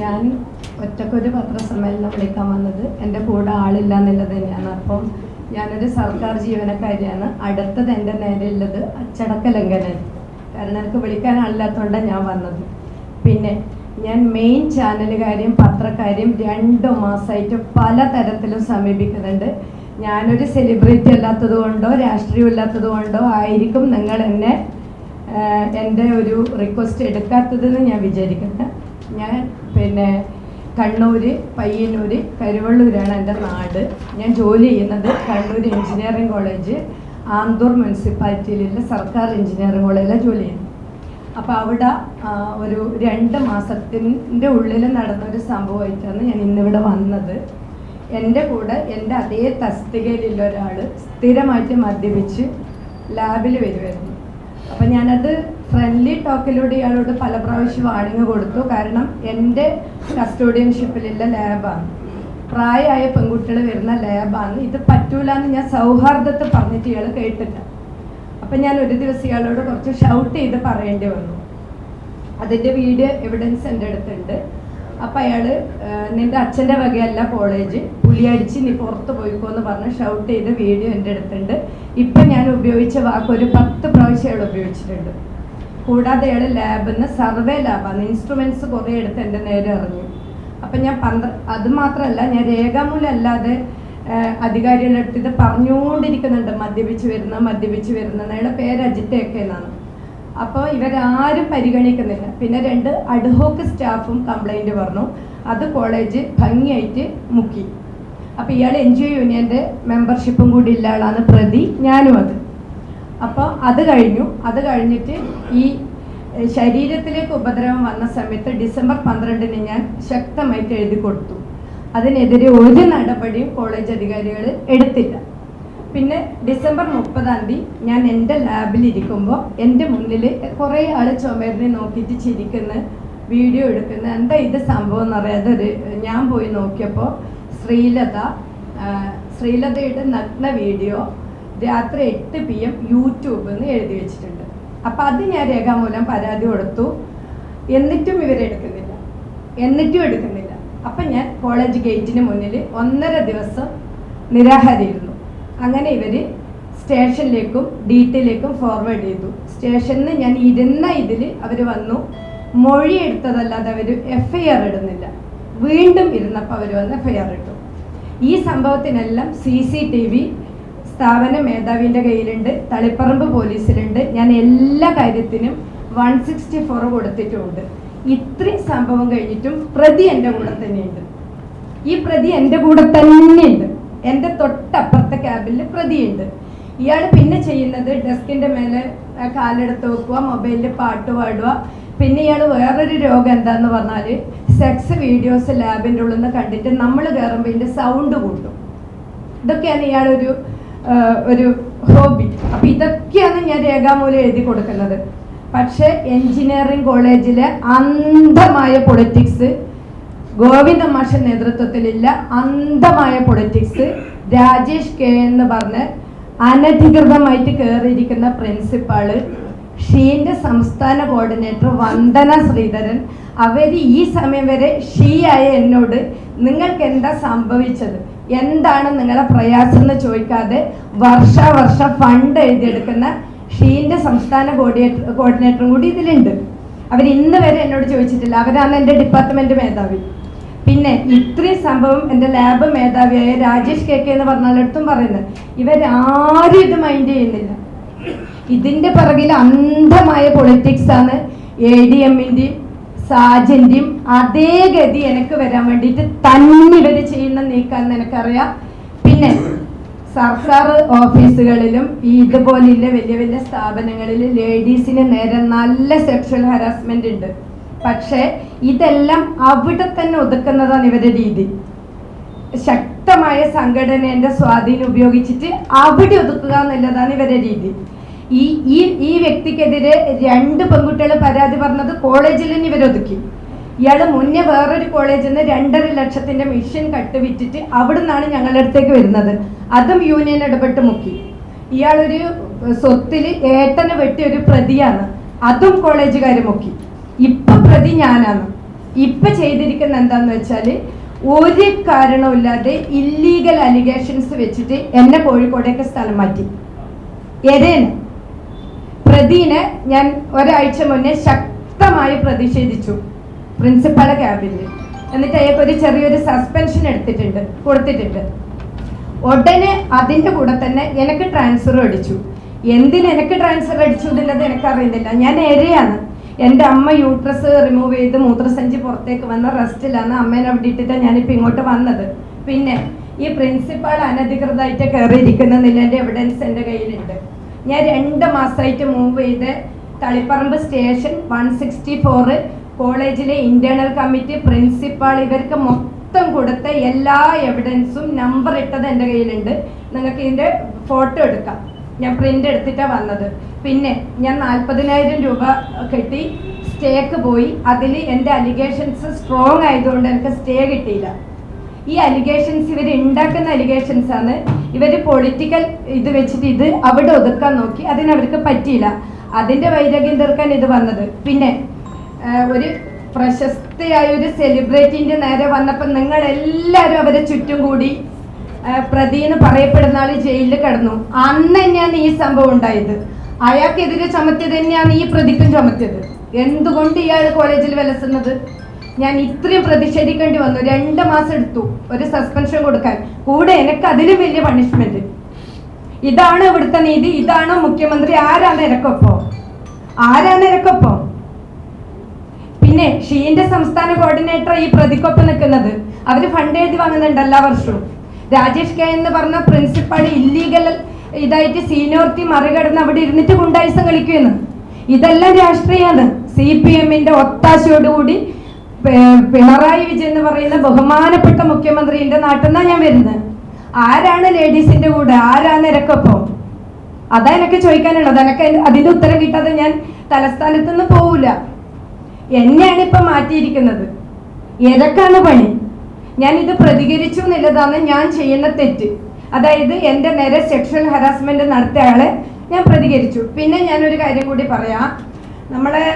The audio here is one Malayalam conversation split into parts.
ഞാൻ ഒറ്റക്കൊരു പത്രസമ്മേളനം വിളിക്കാൻ വന്നത് എന്റെ കൂടെ ആളില്ല എന്നുള്ളത് തന്നെയാണ്. അപ്പം ഞാനൊരു സർക്കാർ ജീവനക്കാരിയാണ്. അടുത്തത് എന്റെ നേരെയുള്ളത് അച്ചടക്ക ലംഘനം കാരണം എനിക്ക് വിളിക്കാൻ ആളില്ലാത്തതുകൊണ്ടാണ് ഞാൻ വന്നത്. പിന്നെ ഞാൻ മെയിൻ ചാനലുകാരെയും പത്രക്കാരെയും രണ്ടു മാസമായിട്ട് പല തരത്തിലും സമീപിക്കുന്നുണ്ട്. ഞാനൊരു സെലിബ്രിറ്റി അല്ലാത്തത് കൊണ്ടോ രാഷ്ട്രീയം ഇല്ലാത്തത് കൊണ്ടോ ആയിരിക്കും നിങ്ങൾ എന്നെ എന്റെ ഒരു റിക്വസ്റ്റ് എടുക്കാത്തതെന്ന് ഞാൻ വിചാരിക്കുന്നത് ഞാൻ പിന്നെ കണ്ണൂർ പയ്യന്നൂർ കരുവള്ളൂരാണ് എന്റെ നാട്. ഞാൻ ജോലി ചെയ്യുന്നത് കണ്ണൂർ എഞ്ചിനീയറിംഗ് കോളേജ് ആന്തൂർ മുനിസിപ്പാലിറ്റിയിലെ സർക്കാർ എഞ്ചിനീയറിംഗ് കോളേജിലാണ് ജോലി ചെയ്യുന്നത്. അപ്പോൾ അവിടെ ഒരു രണ്ട് മാസത്തിന്റെ ഉള്ളിൽ നടന്നൊരു സംഭവമായിട്ടാണ് ഞാൻ ഇന്നിവിടെ വന്നത്. എന്റെ കൂടെ എന്റെ അതേ തസ്തികയിലുള്ള ഒരാൾ സ്ഥിരമായിട്ട് മദ്യപിച്ച് ലാബിൽ വരുമായിരുന്നു അപ്പം ഞാനത് ഫ്രണ്ട്ലി ടോക്കിലൂടെ ഇയാളോട് പല പ്രാവശ്യം വാണിങ് കൊടുത്തു. കാരണം എന്റെ കസ്റ്റോഡിയൻഷിപ്പിലുള്ള ലാബാണ് പ്രായമായ പെൺകുട്ടികൾ വരുന്ന ലാബാണ് ഇത് പറ്റൂല എന്ന് ഞാൻ സൗഹാർദ്ദത്തെ പറഞ്ഞിട്ട് ഇയാൾ കേട്ടില്ല. അപ്പം ഞാൻ ഒരു ദിവസം ഇയാളോട് കുറച്ച് ഷൗട്ട് ചെയ്ത് പറയേണ്ടി വന്നു. അതിന്റെ വീഡിയോ എവിഡൻസ് എന്റെ അടുത്തുണ്ട്. അപ്പം അയാൾ നിന്റെ അച്ഛന്റെ വകയല്ല കോളേജ് പുളിയടിച്ച് നീ പുറത്ത് പോയിക്കോ എന്ന് പറഞ്ഞ് ഷൗട്ട് ചെയ്ത വീഡിയോ എന്റെ അടുത്തുണ്ട്. ഇപ്പം ഞാൻ ഉപയോഗിച്ച വാക്ക് ഒരു പത്ത് പ്രാവശ്യം അയാൾ ഉപയോഗിച്ചിട്ടുണ്ട്. കൂടാതെ അയാൾ ലാബിൽ നിന്ന് സർവേ ലാബാണ് ഇൻസ്ട്രുമെന്റ്സ് കുറേ എടുത്ത് എന്റെ നേരെ ഇറങ്ങി. അപ്പം ഞാൻ പന്ത്ര അത് മാത്രമല്ല ഞാൻ രേഖാമൂലം അല്ലാതെ അധികാരികളുടെ അടുത്ത് ഇത് പറഞ്ഞുകൊണ്ടിരിക്കുന്നുണ്ട്. മദ്യപിച്ച് വരുന്ന മദ്യപിച്ച് വരുന്ന അയാളുടെ പേര് അജിത്തേക്കെ എന്നാണ്. അപ്പോൾ ഇവരാരും പരിഗണിക്കുന്നില്ല. പിന്നെ രണ്ട് അഡ്ഹോക്ക് സ്റ്റാഫും കംപ്ലൈന്റ് പറഞ്ഞു. അത് കോളേജ് ഭംഗിയായിട്ട് മുക്കി. അപ്പോൾ ഇയാൾ എൻ ജി ഒ യൂണിയന്റെ മെമ്പർഷിപ്പും കൂടി ഇല്ല ആളാണ് പ്രതി. ഞാനും അത്. അപ്പോൾ അത് കഴിഞ്ഞു. അത് കഴിഞ്ഞിട്ട് ഈ ശരീരത്തിലേക്ക് ഉപദ്രവം വന്ന സമയത്ത് ഡിസംബർ പന്ത്രണ്ടിന് ഞാൻ ശക്തമായിട്ട് എഴുതി കൊടുത്തു. അതിനെതിരെ ഒരു നടപടിയും കോളേജ് അധികാരികൾ എടുത്തില്ല. പിന്നെ ഡിസംബർ മുപ്പതാം തീയതി ഞാൻ എന്റെ ലാബിൽ ഇരിക്കുമ്പോൾ എന്റെ മുന്നിൽ കുറേ ആൾ ചുമരിനെ നോക്കിയിട്ട് ചിരിക്കുന്ന വീഡിയോ എടുക്കുന്ന എന്താ ഇത് സംഭവം എന്ന് പറയാതെ ഒരു ഞാൻ പോയി നോക്കിയപ്പോൾ ശ്രീലത ശ്രീലതയുടെ നഗ്ന വീഡിയോ രാത്രി എട്ട് പി എം യൂട്യൂബ് എന്ന് എഴുതി വെച്ചിട്ടുണ്ട്. അപ്പം അത് ഞാൻ രേഖാമൂലം പരാതി കൊടുത്തു. എന്നിട്ടും ഇവരെടുക്കുന്നില്ല എന്നിട്ടും എടുക്കുന്നില്ല. അപ്പം ഞാൻ കോളേജ് ഗേറ്റിന് മുന്നിൽ ഒന്നര ദിവസം നിരാഹാരയിരുന്നു. അങ്ങനെ ഇവർ സ്റ്റേഷനിലേക്കും ഡീറ്റിലേക്കും ഫോർവേഡ് ചെയ്തു. സ്റ്റേഷനിൽ ഞാൻ ഇരുന്ന ഇതിൽ അവർ വന്നു. മൊഴി എടുത്തതല്ലാതെ അവർ എഫ് ഐ ആർ ഇടുന്നില്ല. വീണ്ടും ഇരുന്നപ്പോൾ അവർ വന്ന് എഫ് ഐ ആർ ഇട്ടു. ഈ സംഭവത്തിനെല്ലാം സി സി ടി വി സ്ഥാപന മേധാവിന്റെ കയ്യിലുണ്ട് തളിപ്പറമ്പ് പോലീസിലുണ്ട്. ഞാൻ എല്ലാ കാര്യത്തിനും വൺ സിക്സ്റ്റി ഫോർ കൊടുത്തിട്ടുമുണ്ട് ഇത്രയും സംഭവം കഴിഞ്ഞിട്ടും പ്രതി എന്റെ കൂടെ തന്നെയുണ്ട്. ഈ പ്രതി എന്റെ കൂടെ തന്നെയുണ്ട്. എന്റെ തൊട്ടപ്പുറത്തെ ക്യാബിൽ പ്രതിയുണ്ട്. ഇയാൾ പിന്നെ ചെയ്യുന്നത് ഡെസ്കിന്റെ മേലെ കാലെടുത്ത് വെക്കുക മൊബൈലിൽ പാട്ട് പാടുക. പിന്നെ ഇയാൾ വേറൊരു രോഗം എന്താന്ന് പറഞ്ഞാൽ സെക്സ് വീഡിയോസ് ലാബിന്റെ ഉള്ളിൽ നിന്ന് കണ്ടിട്ട് നമ്മൾ കയറുമ്പോൾ ഇതിന്റെ സൗണ്ട് കൂട്ടും. ഇതൊക്കെയാണ് ഇയാളൊരു ഒരു ഹോബി. അപ്പം ഇതൊക്കെയാണ് ഞാൻ രേഖാമൂലം എഴുതി കൊടുക്കുന്നത്. പക്ഷേ എഞ്ചിനീയറിംഗ് കോളേജിലെ അന്ധമായ പൊളിറ്റിക്സ് ഗോവിന്ദ മാഷ നേതൃത്വത്തിലില്ല അന്ധമായ പൊളിറ്റിക്സ് രാജേഷ് കെ എന്ന് പറഞ്ഞ് അനധികൃതമായിട്ട് കയറിയിരിക്കുന്ന പ്രിൻസിപ്പാൾ ഷീന്റെ സംസ്ഥാന കോർഡിനേറ്റർ വന്ദന ശ്രീധരൻ അവർ ഈ സമയം വരെ ഷീ ആയ എന്നോട് നിങ്ങൾക്ക് എന്താ സംഭവിച്ചത്? എന്താണ് നിങ്ങളുടെ പ്രയാസം എന്ന് ചോദിക്കാതെ വർഷ വർഷ ഫണ്ട് എഴുതിയെടുക്കുന്ന ഷീന്റെ സംസ്ഥാന കോർഡിനേറ്റർ കോർഡിനേറ്ററും കൂടി ഇതിലുണ്ട്. അവർ ഇന്ന് വരെ എന്നോട് ചോദിച്ചിട്ടില്ല. അവരാണ് എന്റെ ഡിപ്പാർട്ട്മെന്റ് മേധാവി. പിന്നെ ഇത്രയും സംഭവം എന്റെ ലാബ് മേധാവിയായ രാജേഷ് കെ കെ എന്ന് പറഞ്ഞാലടുത്തും പറയുന്നത്. ഇവരാരും ഇത് മൈൻഡ് ചെയ്യുന്നില്ല. ഇതിന്റെ പിറകിൽ അന്ധമായ പൊളിറ്റിക്സ് ആണ് എ ഡി എമ്മിന്റെയും സാജന്റെയും അതേ ഗതി എനിക്ക് വരാൻ വേണ്ടിയിട്ട് തന്നെ ഇവർ ചെയ്യുന്ന നീക്കാന്ന് എനിക്കറിയാം. പിന്നെ സർക്കാർ ഓഫീസുകളിലും ഇതുപോലെയുള്ള വലിയ വലിയ സ്ഥാപനങ്ങളിൽ ലേഡീസിന് നേരെ നല്ല സെക്ഷൽ ഹരാസ്മെന്റ് ഉണ്ട്. പക്ഷേ ഇതെല്ലാം അവിടെ തന്നെ ഒതുക്കുന്നതാണ് ഇവരുടെ രീതി. ശക്തമായ സംഘടനയുടെ സ്വാധീനം ഉപയോഗിച്ചിട്ട് അവിടെ ഒതുക്കുക എന്നുള്ളതാണ് ഇവരുടെ രീതി. ഈ ഈ ഈ വ്യക്തിക്കെതിരെ രണ്ട് പെൺകുട്ടികൾ പരാതി പറഞ്ഞത് കോളേജിൽ നിന്ന് ഇവരൊതുക്കി ഇയാൾ മുന്നേ വേറൊരു കോളേജിൽ നിന്ന് രണ്ടര ലക്ഷത്തിന്റെ മിഷൻ കട്ട് വിറ്റിട്ട് അവിടെ നിന്നാണ് ഞങ്ങളുടെ അടുത്തേക്ക് വരുന്നത്. അതും യൂണിയൻ ഇടപെട്ട് മുക്കി. ഇയാളൊരു സ്വത്തിൽ ഏട്ടനെ വെട്ടിയ ഒരു പ്രതിയാണ്. അതും കോളേജുകാർ മുക്കി. ഇപ്പൊ പ്രതി ഞാനാണ്. ഇപ്പൊ ചെയ്തിരിക്കുന്ന എന്താന്ന് വെച്ചാൽ ഒരു കാരണവുമില്ലാതെ ഇല്ലീഗൽ അലിഗേഷൻസ് വെച്ചിട്ട് എന്നെ കോഴിക്കോടേക്ക് സ്ഥലം മാറ്റി. എരേന് പ്രതിനെ ഞാൻ ഒരാഴ്ച മുന്നേ ശക്തമായി പ്രതിഷേധിച്ചു പ്രിൻസിപ്പളെ ക്യാബിനിൽ. എന്നിട്ട് അയാൾക്ക് ഒരു ചെറിയൊരു സസ്പെൻഷൻ എടുത്തിട്ടുണ്ട് കൊടുത്തിട്ടുണ്ട്. ഉടനെ അതിന്റെ കൂടെ തന്നെ എനിക്ക് ട്രാൻസ്ഫർ അടിച്ചു. എന്തിന് എനിക്ക് ട്രാൻസ്ഫർ അടിച്ചു എന്നുള്ളത് എനിക്കറിയുന്നില്ല. ഞാൻ ഏരിയാണ് എന്റെ അമ്മ യൂട്രസ് റിമൂവ് ചെയ്ത് മൂത്രസഞ്ചി പുറത്തേക്ക് വന്ന റെസ്റ്റിലാണ് അമ്മേനെ അവിടെ ഇട്ടിട്ട് ഞാനിപ്പോൾ ഇങ്ങോട്ട് വന്നത്. പിന്നെ ഈ പ്രിൻസിപ്പാൾ അനധികൃതമായിട്ട് കയറിയിരിക്കുന്ന നിലന്റെ എവിഡൻസ് എന്റെ കയ്യിലുണ്ട്. ഞാൻ രണ്ട് മാസമായിട്ട് മൂവ് ചെയ്ത് Thaliparamba station one sixty four കോളേജിലെ ഇന്റേണൽ കമ്മിറ്റി പ്രിൻസിപ്പാൾ ഇവർക്ക് മൊത്തം കൊടുത്ത എല്ലാ എവിഡൻസും നമ്പർ ഇട്ടത് എന്റെ കയ്യിലുണ്ട്. നിങ്ങൾക്ക് ഇതിന്റെ ഫോട്ടോ എടുക്കാം. ഞാൻ പ്രിന്റ് എടുത്തിട്ടാണ് വന്നത്. പിന്നെ ഞാൻ നാൽപ്പതിനായിരം രൂപ കെട്ടി. സ്റ്റേക്ക് പോയി. അതിൽ എന്റെ അലിഗേഷൻസ് സ്ട്രോങ് ആയതുകൊണ്ട് എനിക്ക് സ്റ്റേ കിട്ടിയില്ല. ഈ അലിഗേഷൻസ് ഇവർ ഉണ്ടാക്കുന്ന അലിഗേഷൻസ് ആണ്. ഇവർ പൊളിറ്റിക്കൽ ഇത് വെച്ചിട്ട് ഇത് അവിടെ ഒതുക്കാൻ നോക്കി. അതിന് അവർക്ക് പറ്റിയില്ല. അതിന്റെ വൈരാഗ്യം തീർക്കാൻ ഇത് വന്നത്. പിന്നെ ഒരു പ്രശസ്തയായ ഒരു സെലിബ്രിറ്റിന്റെ നേരെ വന്നപ്പോൾ നിങ്ങൾ എല്ലാവരും അവരെ ചുറ്റും കൂടി പ്രതി എന്ന് പറയപ്പെടുന്ന ആൾ ജയിലിൽ കിടന്നു. അന്ന് തന്നെയാണ് ഈ സംഭവം ഉണ്ടായത്. അയാൾക്കെതിരെ ചുമത്തിയത് തന്നെയാണ് ഈ പ്രതിക്കും ചുമത്തിയത്. എന്തുകൊണ്ട് ഇയാൾ കോളേജിൽ വിലസുന്നത്? ഞാൻ ഇത്രയും പ്രതിഷേധിക്കേണ്ടി വന്നു. രണ്ട് മാസം എടുത്തു ഒരു സസ്പെൻഷൻ കൊടുക്കാൻ. കൂടെ എനിക്ക് അതിലും വലിയ പണിഷ്മെന്റ് ഇതാണ് ഇവിടുത്തെ നീതി. ഇതാണ് മുഖ്യമന്ത്രി ആരാണ് ഇരക്കൊപ്പോ ആരാണ് ഇരക്കൊപ്പോ പിന്നെ ഷീന്റെ സംസ്ഥാന കോർഡിനേറ്റർ ഈ പ്രതിക്കൊപ്പം നിൽക്കുന്നത്. അവർ ഫണ്ട് എഴുതി വാങ്ങുന്നുണ്ട് എല്ലാ വർഷവും. രാജേഷ് കെ എന്ന് പറഞ്ഞ പ്രിൻസിപ്പാൾ ഇല്ലീഗൽ ഇതായിട്ട് സീനിയോറിറ്റി മറികടന്ന് അവിടെ ഇരുന്നിട്ട് ഗുണ്ടായിസം കളിക്കുന്നു ഇതെല്ലാം രാഷ്ട്രീയമാണ് സി പി എമ്മിന്റെ ഒത്താശയോടുകൂടി പിണറായി വിജയൻ എന്ന് പറയുന്ന ബഹുമാനപ്പെട്ട മുഖ്യമന്ത്രിന്റെ നാട്ടിൽ നിന്നാണ് ഞാൻ വരുന്നത് ആരാണ് ലേഡീസിന്റെ കൂടെ? ആരാണ് നിരക്കൊപ്പം അതാ എനിക്ക് ചോദിക്കാനുള്ളത്. എനിക്ക് അതിന്റെ ഉത്തരം കിട്ടാതെ ഞാൻ തലസ്ഥാനത്ത് നിന്ന് പോവില്ല എന്നെയാണ് ഇപ്പൊ മാറ്റിയിരിക്കുന്നത്. ഏതൊക്കെയാണ് പണി. ഞാൻ ഇത് പ്രതികരിച്ചു എന്നുള്ളതാണ് ഞാൻ ചെയ്യുന്ന തെറ്റ്. അതായത് എന്റെ നേരെ സെക്ഷൽ ഹറാസ്മെന്റ് നടത്തിയ ആളെ ഞാൻ പ്രതികരിച്ചു. പിന്നെ ഞാനൊരു കാര്യം കൂടി പറയാം. നമ്മളെ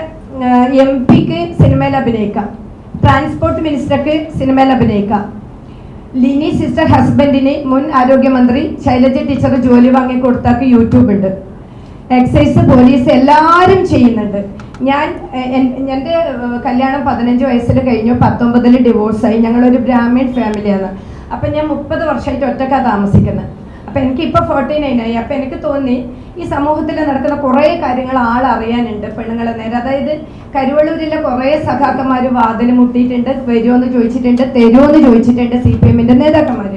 എം പിക്ക് സിനിമയിൽ അഭിനയിക്കാം. ട്രാൻസ്പോർട്ട് മിനിസ്റ്റർക്ക് സിനിമയിൽ അഭിനയിക്കാം. ലിനി സിസ്റ്റർ ഹസ്ബൻഡിന് മുൻ ആരോഗ്യമന്ത്രി ശൈലജ ടീച്ചർ ജോലി വാങ്ങി കൊടുത്താക്ക് യൂട്യൂബ് ഉണ്ട്. എക്സൈസ് പോലീസ് എല്ലാവരും ചെയ്യുന്നുണ്ട്. ഞാൻ എന്റെ കല്യാണം പതിനഞ്ച് വയസ്സിൽ കഴിഞ്ഞു പത്തൊമ്പതിൽ ഡിവോഴ്സായി ഞങ്ങളൊരു ബ്രാഹ്മിൺ ഫാമിലിയാണ് അപ്പം ഞാൻ മുപ്പത് വർഷമായിട്ട് ഒറ്റക്കാണ് താമസിക്കുന്നത് അപ്പം എനിക്ക് ഇപ്പോൾ ഫോർട്ടി ആയി. അപ്പം എനിക്ക് തോന്നി ഈ സമൂഹത്തിൽ നടക്കുന്ന കുറേ കാര്യങ്ങൾ ആൾ അറിയാനുണ്ട് പെണ്ണുങ്ങളെ നേരെ. അതായത് കരുവള്ളൂരിലെ കുറേ സഖാക്കന്മാർ വാതിൽ മുട്ടിയിട്ടുണ്ട് വരുമോന്ന് ചോദിച്ചിട്ടുണ്ട് തരുമോന്ന് ചോദിച്ചിട്ടുണ്ട് സി പി എമ്മിന്റെ നേതാക്കന്മാർ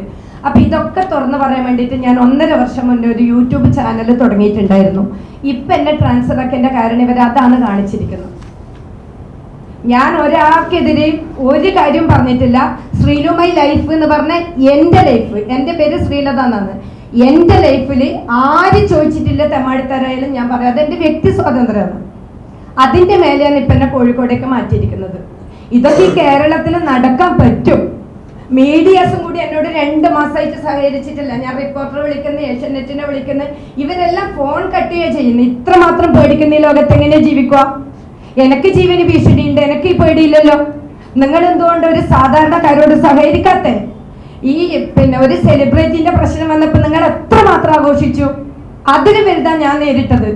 അപ്പൊ ഇതൊക്കെ തുറന്നു പറയാൻ വേണ്ടിയിട്ട് ഞാൻ ഒന്നര വർഷം മുന്നേ ഒരു യൂട്യൂബ് ചാനൽ തുടങ്ങിയിട്ടുണ്ടായിരുന്നു. ഇപ്പൊ എന്നെ ട്രാൻസ്ഫർ ആക്കിയതിന്റെ കാരണം ഇവർ അതാണ് കാണിച്ചിരിക്കുന്നത്. ഞാൻ ഒരാൾക്കെതിരെ ഒരു കാര്യം പറഞ്ഞിട്ടില്ല. ശ്രീലുമൈ ലൈഫ് എന്ന് പറഞ്ഞ എന്റെ ലൈഫ്. എന്റെ പേര് ശ്രീലത എന്നാണ്. എന്റെ ലൈഫിൽ ആര് ചോദിച്ചിട്ടില്ല തെമാടിത്തറയിലും ഞാൻ പറയാം. അതെന്റെ വ്യക്തി സ്വാതന്ത്ര്യമാണ്. അതിന്റെ മേലെയാണ് ഇപ്പൊ എന്നെ കോഴിക്കോടേക്ക് മാറ്റിയിരിക്കുന്നത്. ഇതൊക്കെ കേരളത്തിൽ നടക്കാൻ പറ്റും. മീഡിയാസും കൂടി എന്നോട് രണ്ട് മാസമായിട്ട് സഹകരിച്ചിട്ടില്ല. ഞാൻ റിപ്പോർട്ടർ വിളിക്കുന്ന ഏഷ്യനെറ്റിനെ വിളിക്കുന്ന. ഇവരെല്ലാം ഫോൺ കട്ട് ചെയ്യുക ചെയ്യുന്നു ഇത്രമാത്രം പേടിക്കുന്ന ഈ ലോകത്ത് എങ്ങനെ ജീവിക്കുക? എനിക്ക് ജീവന് ഭീഷണിയുണ്ട് എനിക്ക് ഈ പേടിയില്ലല്ലോ. നിങ്ങൾ എന്തുകൊണ്ട് ഒരു സാധാരണക്കാരോട് സഹകരിക്കാത്തെ ഈ പിന്നെ ഒരു സെലിബ്രിറ്റിന്റെ പ്രശ്നം വന്നപ്പോൾ നിങ്ങൾ എത്ര മാത്രം ആഘോഷിച്ചു? അതിന് വലുതാ ഞാൻ നേരിട്ടത്.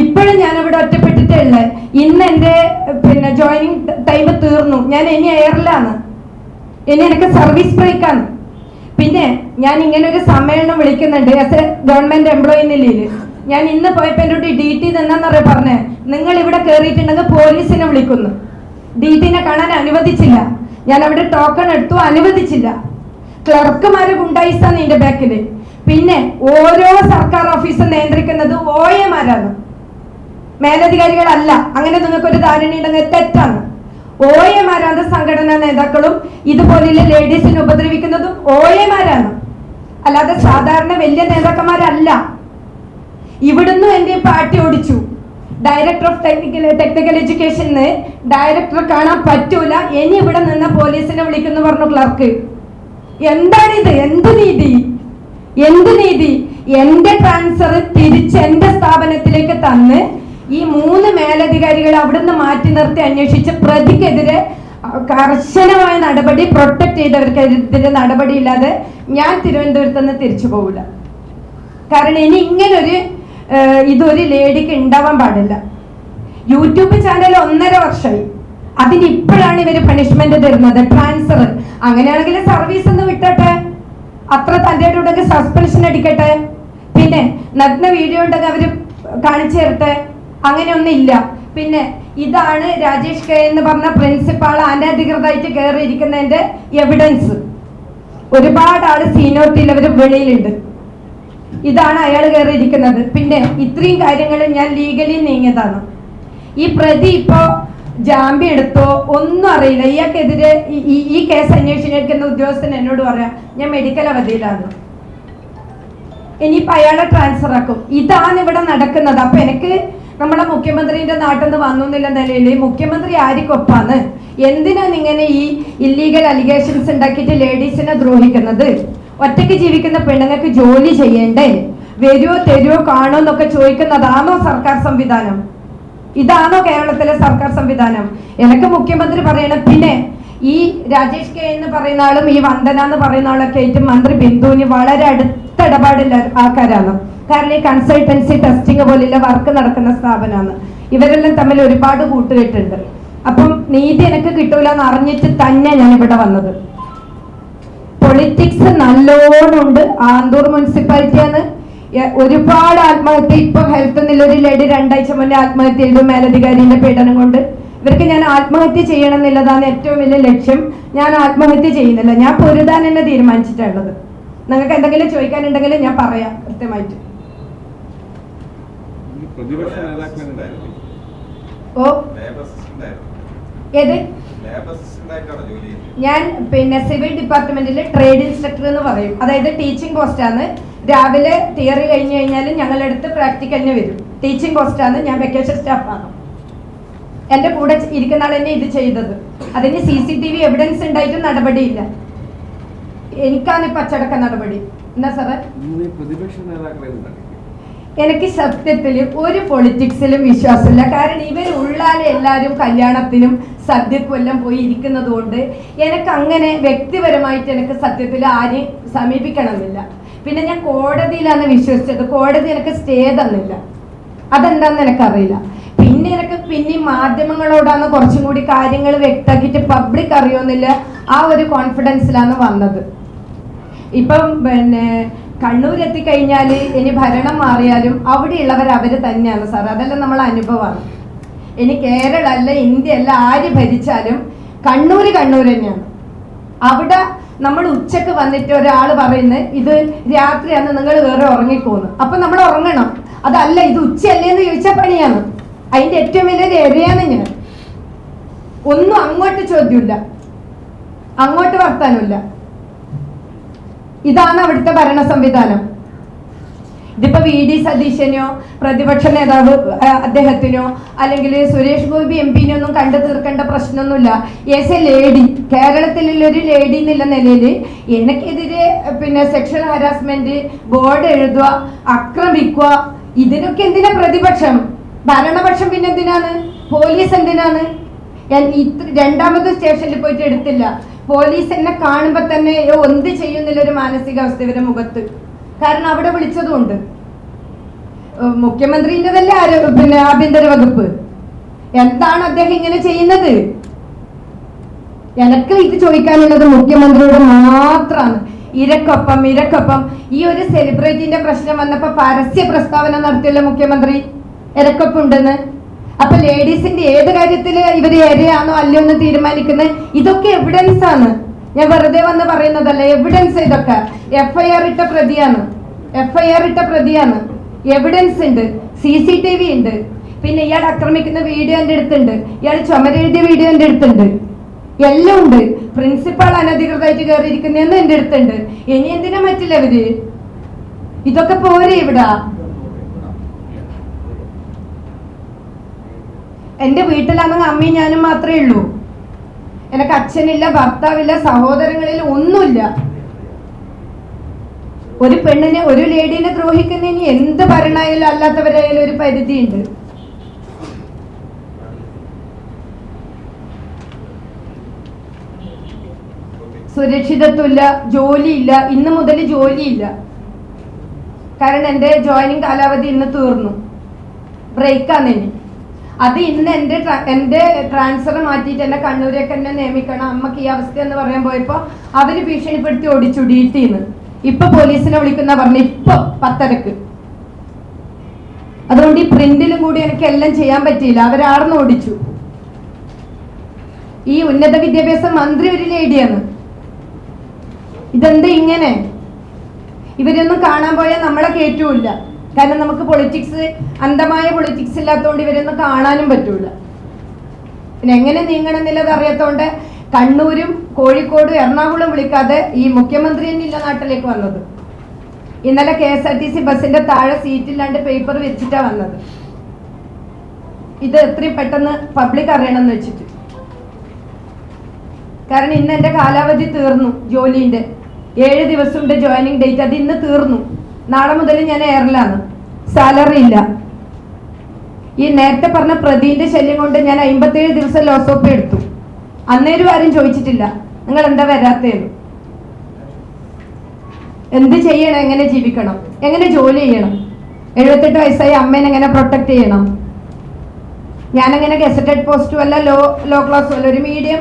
ഇപ്പോഴും ഞാൻ ഇവിടെ ഒറ്റപ്പെട്ടിട്ടേ ഉള്ളത് ഇന്ന് എന്റെ പിന്നെ ജോയിനിങ് ടൈം തീർന്നു. ഞാൻ ഇനി എയറിലാണ് ഇനി എനിക്ക് സർവീസ് ബ്രേക്കാണ് പിന്നെ ഞാൻ ഇങ്ങനെ ഒരു സമ്മേളനം വിളിക്കുന്നുണ്ട് ആസ് എ ഗവൺമെന്റ് എംപ്ലോയി നിലയിൽ ഞാൻ ഇന്ന് പോയപ്പോ എന്റെ കൂടി ഡി ടി തന്നെന്നറിയ പറഞ്ഞേ? നിങ്ങൾ ഇവിടെ കയറിയിട്ടുണ്ടെങ്കിൽ പോലീസിനെ വിളിക്കുന്നു. ഡി ടിനെ കാണാൻ അനുവദിച്ചില്ല. ഞാൻ അവിടെ ടോക്കൺ എടുത്തു അനുവദിച്ചില്ല. ക്ലർക്കുമാരെ ഗുണ്ടായിസാണ് നിന്റെ ബാക്കിൽ പിന്നെ ഓരോ സർക്കാർ ഓഫീസും നിയന്ത്രിക്കുന്നത് ഒ എമാരാണ്. മേലധികാരികളല്ല. അങ്ങനെ നിങ്ങൾക്ക് ഒരു ധാരണ ഉണ്ടെങ്കിൽ തെറ്റാണ്. ഒ എമാരാണ് സംഘടനാ നേതാക്കളും ഇതുപോലെയുള്ള ലേഡീസിനെ ഉപദ്രവിക്കുന്നതും ഒ എമാരാണ്. അല്ലാതെ സാധാരണ വലിയ നേതാക്കന്മാരല്ല. ഇവിടുന്ന് എന്റെ പാർട്ടി ഓടിച്ചു. ഡയറക്ടർ ഓഫ് ടെക്നിക്കൽ ടെക്നിക്കൽ എഡ്യൂക്കേഷന് ഡയറക്ടർ കാണാൻ പറ്റൂല. ഇനി ഇവിടെ നിന്ന് പോലീസിനെ വിളിക്കുന്നു പറഞ്ഞു ക്ലർക്ക് എന്താണിത് എന്ത് നീതി? എന്ത് നീതി? എന്റെ ട്രാൻസ്ഫർ തിരിച്ച് എന്റെ സ്ഥാപനത്തിലേക്ക് തന്ന് ഈ മൂന്ന് മേലധികാരികൾ അവിടുന്ന് മാറ്റി നിർത്തി അന്വേഷിച്ച് പ്രതിക്കെതിരെ കർശനമായ നടപടി പ്രൊട്ടക്ട് ചെയ്തവർക്കെതിരെ നടപടി ഇല്ലാതെ ഞാൻ തിരുവനന്തപുരത്ത് നിന്ന് തിരിച്ചു പോകില്ല കാരണം ഇനി ഇങ്ങനൊരു ഇതൊരു ലേഡിക്ക് ഉണ്ടാവാൻ പാടില്ല. യൂട്യൂബ് ചാനൽ ഒന്നര വർഷമായി അതിന് ഇപ്പോഴാണ് ഇവർ പണിഷ്മെന്റ് തരുന്നത്. ട്രാൻസ്ഫർ അങ്ങനെയാണെങ്കിൽ സർവീസ് ഒന്ന് വിട്ടട്ടെ. അത്ര തന്റെ ഉണ്ടെങ്കിൽ സസ്പെൻഷൻ അടിക്കട്ടെ. പിന്നെ നഗ്ന വീഡിയോ ഉണ്ടെങ്കിൽ അവർ കാണിച്ചു തരട്ടെ. അങ്ങനെയൊന്നും ഇല്ല. പിന്നെ ഇതാണ് രാജേഷ് കെ എന്ന് പറഞ്ഞ പ്രിൻസിപ്പാൾ അനധികൃതമായിട്ട് കയറിയിരിക്കുന്നതിന്റെ എവിഡൻസ് ഒരുപാട് ആൾ സീനോട്ടിൽ അവർ വെളിയിലുണ്ട്. ഇതാണ് അയാൾ കയറിയിരിക്കുന്നത്. പിന്നെ ഇത്രയും കാര്യങ്ങൾ ഞാൻ ലീഗലി നീങ്ങിയതാണ്. ഈ പ്രതി ഇപ്പോ ജാമ്യം എടുത്തോ ഒന്നും അറിയില്ല. ഇയാൾക്കെതിരെ ഈ- കേസ് അന്വേഷിക്കുന്ന ഉദ്യോഗസ്ഥൻ എന്നോട് പറയാം ഞാൻ മെഡിക്കൽ അവധിയിലാണ് ഇനിയിപ്പോ അയാളെ ട്രാൻസ്ഫർ ആക്കും. ഇതാണ് ഇവിടെ നടക്കുന്നത്. അപ്പൊ എനിക്ക് നമ്മളെ മുഖ്യമന്ത്രിന്റെ നാട്ടിൽ നിന്ന് വന്നു എന്നില്ല നിലയിൽ മുഖ്യമന്ത്രി ആരിക്കൊപ്പാണ് എന്തിനാണ് ഇങ്ങനെ ഈ ഇല്ലീഗൽ അലിഗേഷൻസ് ഉണ്ടാക്കിയിട്ട് ലേഡീസിനെ ദ്രോഹിക്കുന്നത്? ഒറ്റയ്ക്ക് ജീവിക്കുന്ന പെണ്ണുങ്ങൾക്ക് ജോലി ചെയ്യേണ്ടേ? വരുവോ തരുവോ കാണോ എന്നൊക്കെ ചോദിക്കുന്നതാണോ സർക്കാർ സംവിധാനം? ഇതാണോ കേരളത്തിലെ സർക്കാർ സംവിധാനം? എനിക്ക് മുഖ്യമന്ത്രി പറയണം പിന്നെ ഈ രാജേഷ് കെ എന്ന് പറയുന്ന ആളും ഈ വന്ദന എന്ന് പറയുന്ന ആളൊക്കെ ആയിട്ട് മന്ത്രി ബിന്ദുവിന് വളരെ അടുത്ത ഇടപാടുള്ള ആൾക്കാരാണ്. കാരണം ഈ കൺസൾട്ടൻസി ടെസ്റ്റിംഗ് പോലെയുള്ള വർക്ക് നടക്കുന്ന സ്ഥാപനമാണ് ഇവരെല്ലാം തമ്മിൽ ഒരുപാട് കൂട്ടുകെട്ടുണ്ട്. അപ്പം നീതി എനിക്ക് കിട്ടൂല എന്ന് അറിഞ്ഞിട്ട് തന്നെ ഞാൻ ഇവിടെ വന്നത്. പൊളിറ്റിക്സ് നല്ലോണം ഉണ്ട്. ആന്തൂർ മുനിസിപ്പാലിറ്റിയാണ് ഒരുപാട് ആത്മഹത്യ ഇപ്പൊ ഹെൽത്ത് നിലൊരു ലേഡി രണ്ടാഴ്ച മുന്നേ ആത്മഹത്യ ചെയ്തു മേലധികാരിന്റെ പീഡനം കൊണ്ട്. ഇവർക്ക് ഞാൻ ആത്മഹത്യ ചെയ്യണം എന്നുള്ളതാണ് ഏറ്റവും വലിയ ലക്ഷ്യം. ഞാൻ ആത്മഹത്യ ചെയ്യുന്നില്ല. ഞാൻ പൊരുതാൻ തന്നെ തീരുമാനിച്ചിട്ടുള്ളത്. നിങ്ങൾക്ക് എന്തെങ്കിലും ചോദിക്കാനുണ്ടെങ്കിൽ ഞാൻ പറയാം കൃത്യമായിട്ട്. ഓ ഏത്? ഞാൻ പിന്നെ സിവിൽ ഡിപ്പാർട്ട്മെന്റിൽ ട്രേഡ് ഇൻസ്ട്രക്ടർ എന്ന് പറയും. അതായത് ടീച്ചിങ് പോസ്റ്റാണ് രാവിലെ തിയറി കഴിഞ്ഞ് കഴിഞ്ഞാൽ ഞങ്ങളടുത്ത് പ്രാക്ടിക്കലിന് വരും. ടീച്ചിങ് പോസ്റ്റാണ് ഞാൻ വെക്കേഷൻ സ്റ്റാഫാണ് എന്റെ കൂടെ ഇരിക്കുന്ന ആൾ തന്നെ ഇത് ചെയ്തത്. അതിന് C C T V evidence ഉണ്ടായിട്ടും നടപടിയില്ല. എനിക്കാണ് ഇപ്പം അച്ചടക്ക നടപടി. എന്നാ സാറേ? എനിക്ക് സത്യത്തിൽ ഒരു പൊളിറ്റിക്സിലും വിശ്വാസമില്ല. കാരണം ഇവർ ഉള്ളാലെ എല്ലാവരും കല്യാണത്തിനും സദ്യക്കും എല്ലാം പോയി ഇരിക്കുന്നത് കൊണ്ട് എനിക്ക് അങ്ങനെ വ്യക്തിപരമായിട്ട് എനിക്ക് സത്യത്തിൽ ആരെയും സമീപിക്കണമെന്നില്ല. പിന്നെ ഞാൻ കോടതിയിലാണ് വിശ്വസിച്ചത്. കോടതി എനിക്ക് സ്റ്റേ തന്നില്ല. അതെന്താന്ന് എനിക്കറിയില്ല. പിന്നെ എനിക്ക് പിന്നെ മാധ്യമങ്ങളോടാണ് കുറച്ചും കൂടി കാര്യങ്ങൾ വ്യക്തമാക്കിയിട്ട് പബ്ലിക് അറിയുമെന്നില്ല ആ ഒരു കോൺഫിഡൻസിലാണ് വന്നത്. ഇപ്പം പിന്നെ കണ്ണൂർ എത്തിക്കഴിഞ്ഞാൽ ഇനി ഭരണം മാറിയാലും അവിടെയുള്ളവർ അവർ തന്നെയാണ് സാർ അതെല്ലാം നമ്മളെ അനുഭവമാണ് ഇനി കേരളമല്ല ഇന്ത്യ അല്ല ആര് ഭരിച്ചാലും കണ്ണൂർ കണ്ണൂർ തന്നെയാണ്. അവിടെ നമ്മൾ ഉച്ചയ്ക്ക് വന്നിട്ട് ഒരാൾ പറയുന്നത് ഇത് രാത്രിയാണ് നിങ്ങൾ വേറെ ഉറങ്ങിക്കോന്ന്. അപ്പൊ നമ്മൾ ഉറങ്ങണം. അതല്ല ഇത് ഉച്ചയല്ലേ എന്ന് ചോദിച്ച പണിയാണ്. അതിന്റെ ഏറ്റവും വലിയ എരയാണ് ഞാൻ. ഒന്നും അങ്ങോട്ട് ചോദ്യമില്ല. അങ്ങോട്ട് വർത്താനമില്ല. ഇതാണ് അവിടുത്തെ ഭരണ സംവിധാനം ഇതിപ്പോ വി ഡി സതീശനോ പ്രതിപക്ഷ നേതാവ് അദ്ദേഹത്തിനോ അല്ലെങ്കിൽ സുരേഷ് ഗോപി എം പിനെ ഒന്നും കണ്ടു തീർക്കേണ്ട പ്രശ്നമൊന്നുമില്ല. എസ് എ ലേഡി കേരളത്തിലുള്ള ഒരു ലേഡി എന്നുള്ള നിലയിൽ എനിക്കെതിരെ പിന്നെ സെക്ഷൽ ഹരാസ്മെന്റ് ബോർഡ് എഴുതുക ആക്രമിക്കുക ഇതിനൊക്കെ എന്തിനാ പ്രതിപക്ഷം? ഭരണപക്ഷം പിന്നെ എന്തിനാണ്? പോലീസ് എന്തിനാണ്? ഞാൻ രണ്ടാമത് സ്റ്റേഷനിൽ പോയിട്ട് എടുത്തില്ല. പോലീസ് എന്നെ കാണുമ്പോ തന്നെ "യ്യോ, എന്ത് ചെയ്യുന്നില്ല ഒരു മാനസികാവസ്ഥ ഇവരുടെ മുഖത്ത്. കാരണം അവിടെ വിളിച്ചതുകൊണ്ട് മുഖ്യമന്ത്രിന്റെതല്ലേ പിന്നെ ആഭ്യന്തര വകുപ്പ്. എന്താണ് അദ്ദേഹം ഇങ്ങനെ ചെയ്യുന്നത്? എനിക്ക് ഇത് ചോദിക്കാനുള്ളത് മുഖ്യമന്ത്രിയോട് മാത്രമാണ് ഇരക്കൊപ്പം ഇരക്കൊപ്പം ഈ ഒരു സെലിബ്രിറ്റിന്റെ പ്രശ്നം വന്നപ്പോ പരസ്യ പ്രസ്താവന നടത്തിയല്ലോ മുഖ്യമന്ത്രി. ഇരക്കൊപ്പുണ്ടെന്ന് അപ്പൊ ലേഡീസിന്റെ ഏത് കാര്യത്തിൽ ഇവർ ഇരയാണോ അല്ലയോ എന്ന് തീരുമാനിക്കുന്നത്? ഇതൊക്കെ എവിഡൻസ് ആണ്. ഞാൻ വെറുതെ വന്ന് പറയുന്നതല്ല എവിഡൻസ് ഇതൊക്കെ. എഫ്ഐആർ ഇട്ട പ്രതിയാണ്. എഫ്ഐആർ ഇട്ട പ്രതിയാണ്. എവിഡൻസ് ഉണ്ട് സി സി ടി വി ഉണ്ട്. പിന്നെ ഇയാൾ ആക്രമിക്കുന്ന വീഡിയോ എന്റെ അടുത്തുണ്ട്. ഇയാൾ ചുമരെഴുതിയ വീഡിയോ എന്റെ അടുത്തുണ്ട്. എല്ലാം ഉണ്ട്. പ്രിൻസിപ്പാൾ അനധികൃതമായിട്ട് കയറിയിരിക്കുന്നതെന്ന് എന്റെ അടുത്തുണ്ട്. ഇനി എന്തിനാ പറ്റില്ല അവർ ഇതൊക്കെ പോരെ ഇവിടെ? എന്റെ വീട്ടിലാണെങ്കിൽ അമ്മയും ഞാനും മാത്രമേ ഉള്ളൂ. എനിക്ക് അച്ഛനില്ല ഭർത്താവില്ല സഹോദരങ്ങളിൽ ഒന്നുമില്ല. ഒരു പെണ്ണിനെ ഒരു ലേഡീനെ ദ്രോഹിക്കുന്നതിന് എന്ത് ഭരണായാലും അല്ലാത്തവരായാലും ഒരു പരിധിയുണ്ട്. സുരക്ഷിതത്വമില്ല ജോലിയില്ല ഇന്ന് മുതൽ ജോലിയില്ല. കാരണം എന്റെ ജോയിനിങ് കാലാവധി ഇന്ന് തീർന്നു. ബ്രേക്കാണ് ഇനി. അത് ഇന്ന് എന്റെ എന്റെ ട്രാൻസ്ഫർ മാറ്റിയിട്ട് എന്നെ കണ്ണൂരേക്ക് എന്നെ നിയമിക്കണം. അമ്മയ്ക്ക് ഈ അവസ്ഥ എന്ന് പറയാൻ പോയപ്പോൾ അവർ ഭീഷണിപ്പെടുത്തി ഓടിച്ചു ഡീറ്റിന്ന് ഇപ്പൊ പോലീസിനെ വിളിക്കുന്ന പറഞ്ഞു ഇപ്പൊ പത്തരക്ക്. അതുകൊണ്ട് ഈ പ്രിന്റിലും കൂടി എനിക്ക് എല്ലാം ചെയ്യാൻ പറ്റിയില്ല. അവരാർന്ന് ഓടിച്ചു. ഈ ഉന്നത വിദ്യാഭ്യാസ മന്ത്രി ഒരു ലേഡിയാണ്. ഇതെന്താ ഇങ്ങനെ? ഇവരൊന്നും കാണാൻ പോയാൽ നമ്മളെ കയറ്റൂല കാരണം നമുക്ക് പൊളിറ്റിക്സ് അന്ധമായ പൊളിറ്റിക്സ് ഇല്ലാത്തതുകൊണ്ട് ഇവരൊന്നും കാണാനും പറ്റൂല. പിന്നെ എങ്ങനെ നീങ്ങണം എന്നുള്ളത് അറിയാത്തതുകൊണ്ട് കണ്ണൂരും കോഴിക്കോടും എറണാകുളം വിളിക്കാതെ ഈ മുഖ്യമന്ത്രി ഇല്ല നാട്ടിലേക്ക് വന്നത്. ഇന്നലെ K S R T C ബസ്സിന്റെ താഴെ സീറ്റില്ലാണ്ട് പേപ്പർ വെച്ചിട്ടാ വന്നത്. ഇത് എത്രയും പെട്ടെന്ന് പബ്ലിക് അറിയണം എന്ന് വെച്ചിട്ട്. കാരണം ഇന്ന് എന്റെ കാലാവധി തീർന്നു ജോലിന്റെ. ഏഴ് ദിവസമുണ്ട് ജോയിനിങ് ഡേറ്റ് അത് ഇന്ന് തീർന്നു. നാളെ മുതൽ ഞാൻ എയറിലാണ് സാലറി ഇല്ല. ഈ നേരത്തെ പറഞ്ഞ പ്രതിന്റെ ശല്യം കൊണ്ട് ഞാൻ അമ്പത്തേഴ് ദിവസം ലോസ് ഓഫ് എടുത്തു. അന്നേരം ആരും ചോദിച്ചിട്ടില്ല. നിങ്ങൾ എന്താ വരാത്തേന്ന് എന്ത് ചെയ്യണം? എങ്ങനെ ജീവിക്കണം? എങ്ങനെ ജോലി ചെയ്യണം? എഴുപത്തെട്ട് വയസ്സായി അമ്മേനെ എങ്ങനെ പ്രൊട്ടക്ട് ചെയ്യണം? ഞാനങ്ങനെ ഗസറ്റഡ് പോസ്റ്റും അല്ല ലോ ലോ ക്ലാസ്സും അല്ല ഒരു മീഡിയം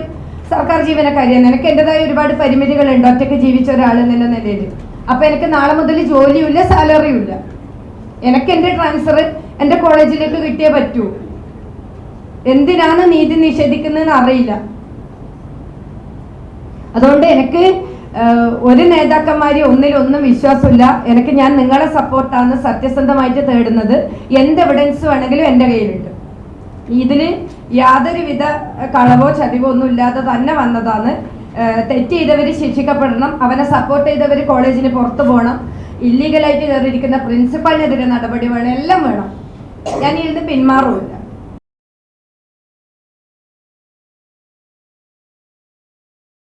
സർക്കാർ ജീവനക്കാരിയാണ് എനിക്ക് എന്റെതായ ഒരുപാട് പരിമിതികളുണ്ട്. ഒറ്റയ്ക്ക് ജീവിച്ച ഒരാൾ എന്നുള്ള നിലയിൽ അപ്പൊ എനിക്ക് നാളെ മുതൽ ജോലിയുമില്ല സാലറിയും ഇല്ല എനിക്ക് എന്റെ ട്രാൻസ്ഫർ എന്റെ കോളേജിലേക്ക് കിട്ടിയേ പറ്റൂ. എന്തിനാണ് നീതി നിഷേധിക്കുന്നതെന്ന് അറിയില്ല. അതുകൊണ്ട് എനിക്ക് ഒരു നേതാക്കന്മാരെ ഒന്നിലൊന്നും വിശ്വാസമില്ല. എനിക്ക് ഞാൻ നിങ്ങളെ സപ്പോർട്ടാണ് സത്യസന്ധമായിട്ട് തേടുന്നത്. എന്ത് എവിഡൻസ് വേണമെങ്കിലും എന്റെ കയ്യിലുണ്ട്. ഇതിന് യാതൊരുവിധ കളവോ ചതിവോ ഒന്നും ഇല്ലാതെ തന്നെ വന്നതാണ്. തെറ്റ് ചെയ്തവർ ശിക്ഷിക്കപ്പെടണം അവനെ സപ്പോർട്ട് ചെയ്തവർ കോളേജിന് പുറത്തു പോകണം ഇല്ലീഗലായിട്ട് കയറിയിരിക്കുന്ന പ്രിൻസിപ്പാളിനെതിരെ നടപടി വേണം എല്ലാം വേണം. ഞാൻ ഇതിന് പിന്മാറുമില്ല